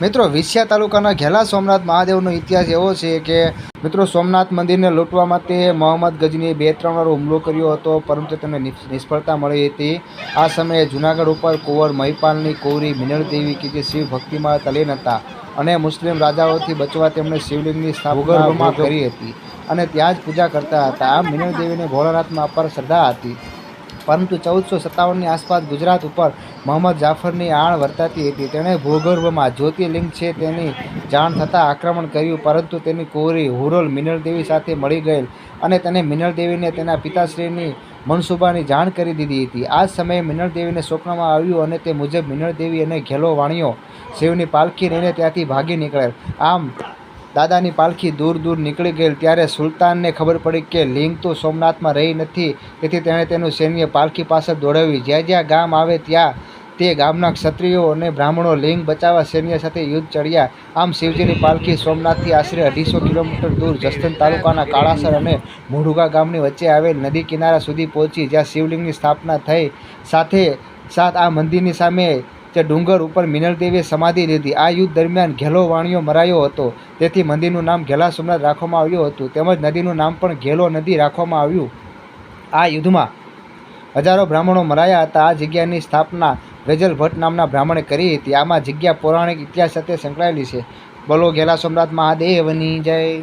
મિત્રો વિછિયા તાલુકાના ઘેલા સોમનાથ મહાદેવનો ઇતિહાસ એવો છે કે મિત્રો સોમનાથ મંદિરને લૂંટવા માટે મોહમ્મદ ગજની બે ત્રણ વાર હુમલો કર્યો હતો પરંતુ તેમને નિષ્ફળતા મળી હતી. આ સમયે જૂનાગઢ ઉપર કુંવર મહિપાલની કૌરી મિનળ દેવી કે જે શિવ ભક્તિમાં તલીન હતા અને મુસ્લિમ રાજાઓથી બચવા તેમણે શિવલિંગની સ્થાપના કરી હતી અને ત્યાં જ પૂજા કરતા હતા. આ મિનળ દેવીને ભોળાનાથમાં અપાર શ્રદ્ધા હતી. પરંતુ ચૌદસો સત્તાવનની આસપાસ ગુજરાત ઉપર મોહમ્મદ જાફરની આણ વર્તાતી હતી. તેણે ભૂગર્ભમાં જ્યોતિર્લિંગ છે તેની જાણ થતાં આક્રમણ કર્યું, પરંતુ તેની કોરી હુરોલ મિનળદેવી સાથે મળી ગયેલ અને તેને મિનળદેવીને તેના પિતાશ્રીની મનસુબાની જાણ કરી દીધી હતી. આ સમયે મિનળદેવીને સ્વપ્નમાં આવ્યું અને તે મુજબ મિનળદેવી અને ઘેલો વાણિયો શિવની પાલખી લઈને ત્યાંથી ભાગી નીકળેલ. આમ દાદાની પાલખી દૂર દૂર નીકળી ગયેલ ત્યારે સુલતાનને ખબર પડી કે લિંગ તો સોમનાથમાં રહી નથી, તેથી તેણે તેનું સૈન્ય પાલખી પાસે દોડાવી જ્યાં જ્યાં ગામ આવે ત્યાં તે ગામના ક્ષત્રિયો અને બ્રાહ્મણો લિંગ બચાવવા સૈન્ય સાથે યુદ્ધ ચડ્યા. આમ શિવજીની પાલખી સોમનાથથી આશરે અઢીસો કિલોમીટર દૂર જસ્તન તાલુકાના કાળાસર અને મુઢુગા ગામની વચ્ચે આવેલ નદી કિનારા સુધી પહોંચી, જ્યાં શિવલિંગની સ્થાપના થઈ. સાથે સાથ આ મંદિરની સામે જે ડુંગર ઉપર મિનલ દેવીએ સમાધિ લીધી. આ યુદ્ધ દરમિયાન ઘેલો વાણિયો મરાયો હતો. તેથી મંદિરનું નામ ઘેલા સોમનાથ રાખવામાં આવ્યું હતું. તેમજ નદીનું નામ પણ ઘેલો નદી રાખવામાં આવ્યું. આ યુદ્ધમાં હજારો બ્રાહ્મણો મરાયા હતા. આ જગ્યાની સ્થાપના વેજલ ભટ્ટ નામના બ્રાહ્મણે કરી હતી. આમાં જગ્યા પૌરાણિક ઇતિહાસ સાથે સંકળાયેલી છે. બોલો ઘેલા સોમનાથ મહાદેવની જય.